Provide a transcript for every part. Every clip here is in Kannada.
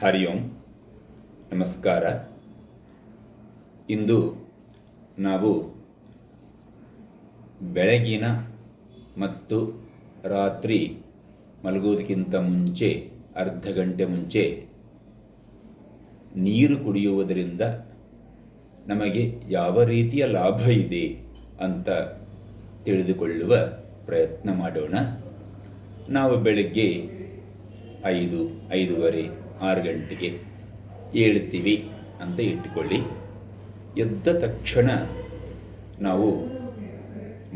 ಹರಿ ಓಂ. ನಮಸ್ಕಾರ. ಇಂದು ನಾವು ಬೆಳಗಿನ ಮತ್ತು ರಾತ್ರಿ ಮಲಗುವುದಕ್ಕಿಂತ ಮುಂಚೆ, ಅರ್ಧ ಗಂಟೆ ಮುಂಚೆ ನೀರು ಕುಡಿಯುವುದರಿಂದ ನಮಗೆ ಯಾವ ರೀತಿಯ ಲಾಭ ಇದೆ ಅಂತ ತಿಳಿದುಕೊಳ್ಳುವ ಪ್ರಯತ್ನ ಮಾಡೋಣ. ನಾವು ಬೆಳಗ್ಗೆ ಐದು, ಐದೂವರೆ ಆರು ಗಂಟೆಗೆ ಏಳ್ತೀವಿ ಅಂತ ಇಟ್ಟುಕೊಳ್ಳಿ. ಎದ್ದ ತಕ್ಷಣ ನಾವು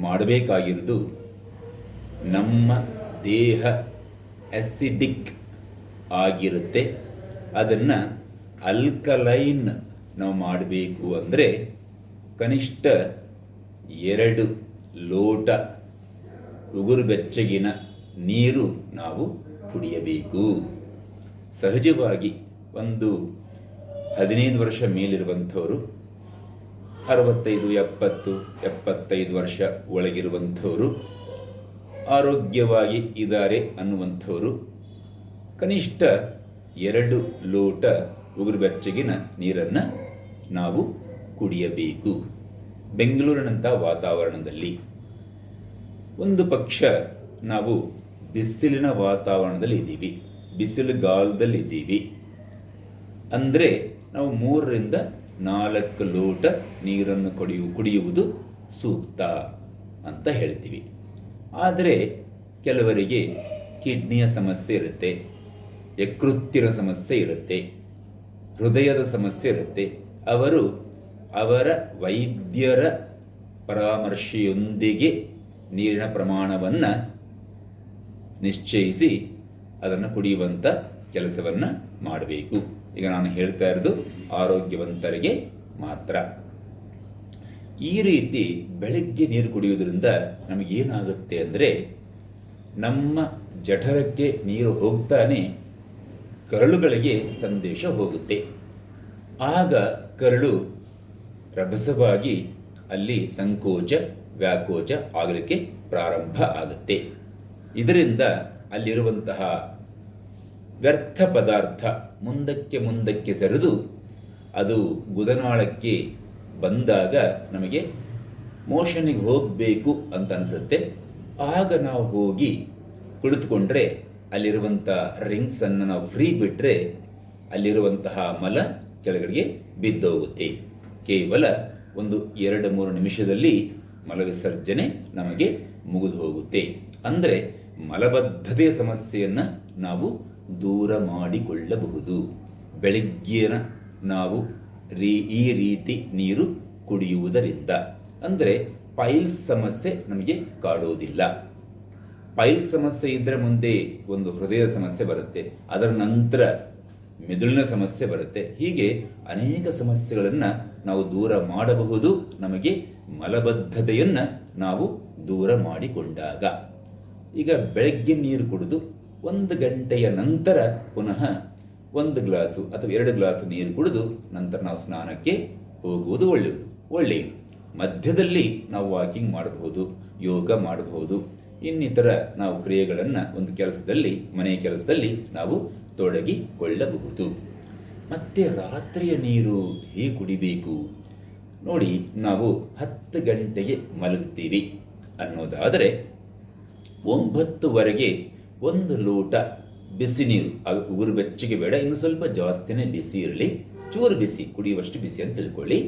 ಮಾಡಬೇಕಾಗಿರೋದು ನಮ್ಮ ದೇಹ ಆಸಿಡಿಕ್ ಆಗಿರುತ್ತೆ. ಅದನ್ನು ಅಲ್ಕಲೈನ್ ನಾವು ಮಾಡಬೇಕು ಅಂದರೆ ಕನಿಷ್ಠ ಎರಡು ಲೋಟ ಉಗುರು ಬೆಚ್ಚಗಿನ ನೀರು ನಾವು ಕುಡಿಯಬೇಕು. ಸಹಜವಾಗಿ ಒಂದು ಹದಿನೈದು ವರ್ಷ ಮೇಲಿರುವಂಥವರು, ಅರವತ್ತೈದು, ಎಪ್ಪತ್ತು, ಎಪ್ಪತ್ತೈದು ವರ್ಷ ಒಳಗಿರುವಂಥವರು, ಆರೋಗ್ಯವಾಗಿ ಇದ್ದಾರೆ ಅನ್ನುವಂಥವರು, ಕನಿಷ್ಠ ಎರಡು ಲೋಟ ಉಗುರು ಬೆಚ್ಚಗಿನ ನೀರನ್ನು ನಾವು ಕುಡಿಯಬೇಕು. ಬೆಂಗಳೂರಿನಂಥ ವಾತಾವರಣದಲ್ಲಿ ಒಂದು ಪಕ್ಷ ನಾವು ಬಿಸಿಲಿನ ವಾತಾವರಣದಲ್ಲಿ ಇದ್ದೀವಿ. ಬಿಸಿಲುಗಾಲದಲ್ಲಿ ಇದ್ದೀವಿ ಅಂದರೆ ನಾವು ಮೂರರಿಂದ ನಾಲ್ಕು ಲೋಟ ನೀರನ್ನು ಕುಡಿಯು, ಕುಡಿಯುವುದು ಸೂಕ್ತ ಅಂತ ಹೇಳ್ತೀವಿ. ಆದರೆ ಕೆಲವರಿಗೆ ಕಿಡ್ನಿಯ ಸಮಸ್ಯೆ ಇರುತ್ತೆ, ಯಕೃತ್ತಿರ ಸಮಸ್ಯೆ ಇರುತ್ತೆ, ಹೃದಯದ ಸಮಸ್ಯೆ ಇರುತ್ತೆ. ಅವರು ಅವರ ವೈದ್ಯರ ಪರಾಮರ್ಶೆಯೊಂದಿಗೆ ನೀರಿನ ಪ್ರಮಾಣವನ್ನು ನಿಶ್ಚಯಿಸಿ ಅದನ್ನು ಕುಡಿಯುವಂಥ ಕೆಲಸವನ್ನು ಮಾಡಬೇಕು. ಈಗ ನಾನು ಹೇಳ್ತಾ ಇರೋದು ಆರೋಗ್ಯವಂತರಿಗೆ ಮಾತ್ರ. ಈ ರೀತಿ ಬೆಳಗ್ಗೆ ನೀರು ಕುಡಿಯೋದ್ರಿಂದ ನಮಗೇನಾಗುತ್ತೆ ಅಂದರೆ ನಮ್ಮ ಜಠರಕ್ಕೆ ನೀರು ಹೋಗ್ತಾನೆ ಕರಳುಗಳಿಗೆ ಸಂದೇಶ ಹೋಗುತ್ತೆ. ಆಗ ಕರಳು ರಭಸವಾಗಿ ಅಲ್ಲಿ ಸಂಕೋಚ, ವ್ಯಾಕೋಚ ಆಗಲಿಕ್ಕೆ ಪ್ರಾರಂಭ ಆಗುತ್ತೆ. ಇದರಿಂದ ಅಲ್ಲಿರುವಂತಹ ವ್ಯರ್ಥ ಪದಾರ್ಥ ಮುಂದಕ್ಕೆ ಮುಂದಕ್ಕೆ ಸರಿದು ಅದು ಗುದನಾಳಕ್ಕೆ ಬಂದಾಗ ನಮಗೆ ಮೋಷನಿಗೆ ಹೋಗಬೇಕು ಅಂತ ಅನಿಸುತ್ತೆ. ಆಗ ನಾವು ಹೋಗಿ ಕುಳಿತುಕೊಂಡ್ರೆ ಅಲ್ಲಿರುವಂಥ ರಿಂಗ್ಸನ್ನು ನಾವು ಫ್ರೀ ಬಿಟ್ಟರೆ ಅಲ್ಲಿರುವಂತಹ ಮಲ ಕೆಳಗಡೆಗೆ ಬಿದ್ದೋಗುತ್ತೆ. ಕೇವಲ ಒಂದು ಎರಡು ಮೂರು ನಿಮಿಷದಲ್ಲಿ ಮಲವಿಸರ್ಜನೆ ನಮಗೆ ಮುಗಿದು ಹೋಗುತ್ತೆ. ಅಂದರೆ ಮಲಬದ್ಧತೆಯ ಸಮಸ್ಯೆಯನ್ನು ನಾವು ದೂರ ಮಾಡಿಕೊಳ್ಳಬಹುದು. ಬೆಳಗ್ಗಿನ ನಾವು ರೀ, ಈ ರೀತಿ ನೀರು ಕುಡಿಯುವುದರಿಂದ. ಅಂದರೆ ಪೈಲ್ಸ್ ಸಮಸ್ಯೆ ನಮಗೆ ಕಾಡುವುದಿಲ್ಲ ಪೈಲ್ಸ್ ಸಮಸ್ಯೆ ಇದ್ದರೆ ಮುಂದೆ ಒಂದು ಹೃದಯದ ಸಮಸ್ಯೆ ಬರುತ್ತೆ, ಅದರ ನಂತರ ಮೆದುಳಿನ ಸಮಸ್ಯೆ ಬರುತ್ತೆ. ಹೀಗೆ ಅನೇಕ ಸಮಸ್ಯೆಗಳನ್ನು ನಾವು ದೂರ ಮಾಡಬಹುದು ನಮಗೆ ಮಲಬದ್ಧತೆಯನ್ನು ನಾವು ದೂರ ಮಾಡಿಕೊಂಡಾಗ. ಈಗ ಬೆಳಗ್ಗೆ ನೀರು ಕುಡಿದು ಒಂದು ಗಂಟೆಯ ನಂತರ ಪುನಃ ಒಂದು ಗ್ಲಾಸು ಅಥವಾ ಎರಡು ಗ್ಲಾಸು ನೀರು ಕುಡಿದು ನಂತರ ನಾವು ಸ್ನಾನಕ್ಕೆ ಹೋಗುವುದು ಒಳ್ಳೆಯದು ಒಳ್ಳೆಯದು. ಮಧ್ಯದಲ್ಲಿ ನಾವು ವಾಕಿಂಗ್ ಮಾಡಬಹುದು, ಯೋಗ ಮಾಡಬಹುದು, ಇನ್ನಿತರ ನಾವು ಕ್ರಿಯೆಗಳನ್ನು ಒಂದು ಕೆಲಸದಲ್ಲಿ, ಮನೆಯ ಕೆಲಸದಲ್ಲಿ ನಾವು ತೊಡಗಿಕೊಳ್ಳಬಹುದು. ಮತ್ತೆ ರಾತ್ರಿಯ ನೀರು ಹೇಗೆ ಕುಡಿಬೇಕು? ನೋಡಿ, ನಾವು ಹತ್ತು ಗಂಟೆಗೆ ಮಲಗುತ್ತೀವಿ ಅನ್ನೋದಾದರೆ ಒಂಬತ್ತುವರೆಗೆ ಒಂದು ಲೋಟ ಬಿಸಿ ನೀರು ಅದು ಉಗುರು ಬೆಚ್ಚಗೆ ಬೇಡ, ಇನ್ನು ಸ್ವಲ್ಪ ಜಾಸ್ತಿನೇ ಬಿಸಿ ಇರಲಿ, ಚೂರು ಬಿಸಿ, ಕುಡಿಯುವಷ್ಟು ಬಿಸಿ ಅಂತ ತಿಳ್ಕೊಳ್ಳಿ.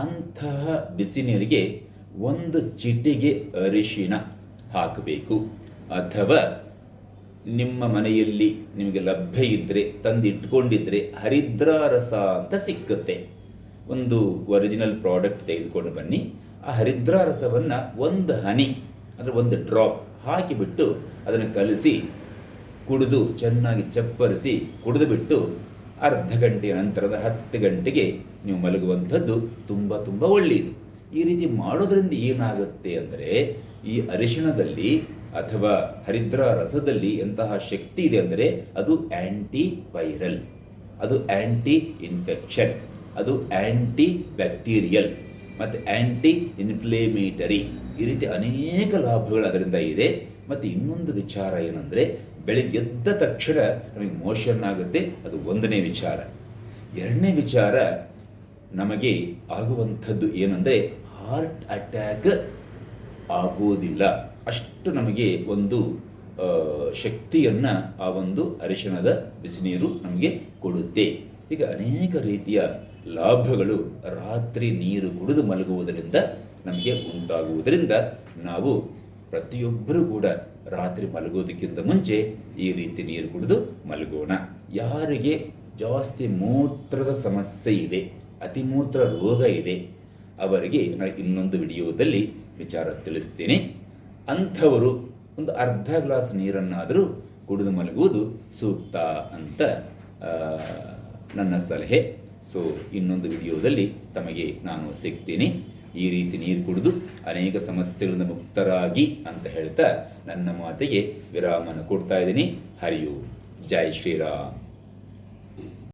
ಅಂತಹ ಬಿಸಿ ನೀರಿಗೆ ಒಂದು ಚಿಟಿಗೆ ಅರಿಶಿಣ ಹಾಕಬೇಕು. ಅಥವಾ ನಿಮ್ಮ ಮನೆಯಲ್ಲಿ ನಿಮಗೆ ಲಭ್ಯ ಇದ್ದರೆ ತಂದಿಟ್ಕೊಂಡಿದ್ರೆ ಹರಿದ್ರಾ ರಸ ಅಂತ ಸಿಕ್ಕುತ್ತೆ. ಒಂದು ಒರಿಜಿನಲ್ ಪ್ರಾಡಕ್ಟ್ ತೆಗೆದುಕೊಂಡು ಬನ್ನಿ. ಆ ಹರಿದ್ರಾ ರಸವನ್ನು ಒಂದು ಹನಿ, ಅಂದರೆ ಒಂದು ಡ್ರಾಪ್ ಹಾಕಿಬಿಟ್ಟು ಅದನ್ನು ಕಲಸಿ, ಕುಡಿದು ಚೆನ್ನಾಗಿ ಚಪ್ಪರಿಸಿ ಕುಡಿದು ಬಿಟ್ಟು ಅರ್ಧ ಗಂಟೆಯ ನಂತರದ ಹತ್ತು ಗಂಟೆಗೆ ನೀವು ಮಲಗುವಂಥದ್ದು ತುಂಬ ತುಂಬ ಒಳ್ಳೆಯದು. ಈ ರೀತಿ ಮಾಡೋದ್ರಿಂದ ಏನಾಗುತ್ತೆ ಅಂದರೆ, ಈ ಅರಿಶಿಣದಲ್ಲಿ ಅಥವಾ ಹರಿದ್ರ ರಸದಲ್ಲಿ ಎಂತಹ ಶಕ್ತಿ ಇದೆ ಅಂದರೆ, ಅದು ಆ್ಯಂಟಿ ವೈರಲ್ ಅದು ಆ್ಯಂಟಿ ಇನ್ಫೆಕ್ಷನ್ ಅದು ಆ್ಯಂಟಿ ಬ್ಯಾಕ್ಟೀರಿಯಲ್ ಮತ್ತು ಆ್ಯಂಟಿ ಇನ್ಫ್ಲೇಮೇಟರಿ ಈ ರೀತಿ ಅನೇಕ ಲಾಭಗಳು ಅದರಿಂದ ಇದೆ. ಮತ್ತು ಇನ್ನೊಂದು ವಿಚಾರ ಏನಂದರೆ, ಬೆಳಿಗ್ಗೆ ಎದ್ದ ತಕ್ಷಣ ನಮಗೆ ಮೋಷನ್ ಆಗುತ್ತೆ, ಅದು ಒಂದನೇ ವಿಚಾರ. ಎರಡನೇ ವಿಚಾರ ನಮಗೆ ಆಗುವಂಥದ್ದು ಏನಂದರೆ ಹಾರ್ಟ್ ಅಟ್ಯಾಕ್ ಆಗೋದಿಲ್ಲ. ಅಷ್ಟು ನಮಗೆ ಒಂದು ಶಕ್ತಿಯನ್ನು ಆ ಒಂದು ಅರಿಶಿಣದ ಬಿಸಿನೀರು ನಮಗೆ ಕೊಡುತ್ತೆ. ಈಗ ಅನೇಕ ರೀತಿಯ ಲಾಭಗಳು ರಾತ್ರಿ ನೀರು ಕುಡಿದು ಮಲಗುವುದರಿಂದ ನಮಗೆ ಉಂಟಾಗುವುದರಿಂದ ನಾವು ಪ್ರತಿಯೊಬ್ಬರೂ ಕೂಡ ರಾತ್ರಿ ಮಲಗೋದಕ್ಕಿಂತ ಮುಂಚೆ ಈ ರೀತಿ ನೀರು ಕುಡಿದು ಮಲಗೋಣ. ಯಾರಿಗೆ ಜಾಸ್ತಿ ಮೂತ್ರದ ಸಮಸ್ಯೆ ಇದೆ ಅತಿಮೂತ್ರ ರೋಗ ಇದೆ, ಅವರಿಗೆ ನಾನು ಇನ್ನೊಂದು ವಿಡಿಯೋದಲ್ಲಿ ವಿಚಾರ ತಿಳಿಸ್ತೀನಿ. ಅಂಥವರು ಒಂದು ಅರ್ಧ ಗ್ಲಾಸ್ ನೀರನ್ನಾದರೂ ಕುಡಿದು ಮಲಗುವುದು ಸೂಕ್ತ ಅಂತ ನನ್ನ ಸಲಹೆ. ಸೊ ಇನ್ನೊಂದು ವಿಡಿಯೋದಲ್ಲಿ ತಮಗೆ ನಾನು ಸಿಗ್ತೀನಿ. ಈ ರೀತಿ ನೀರು ಕುಡಿದು ಅನೇಕ ಸಮಸ್ಯೆಗಳಿಂದ ಮುಕ್ತರಾಗಿ ಅಂತ ಹೇಳ್ತಾ ನನ್ನ ಮಾತಿಗೆ ವಿರಾಮನ ಕೊಡ್ತಾ ಇದ್ದೀನಿ. ಹರಿಯು. ಜೈ ಶ್ರೀರಾಮ್.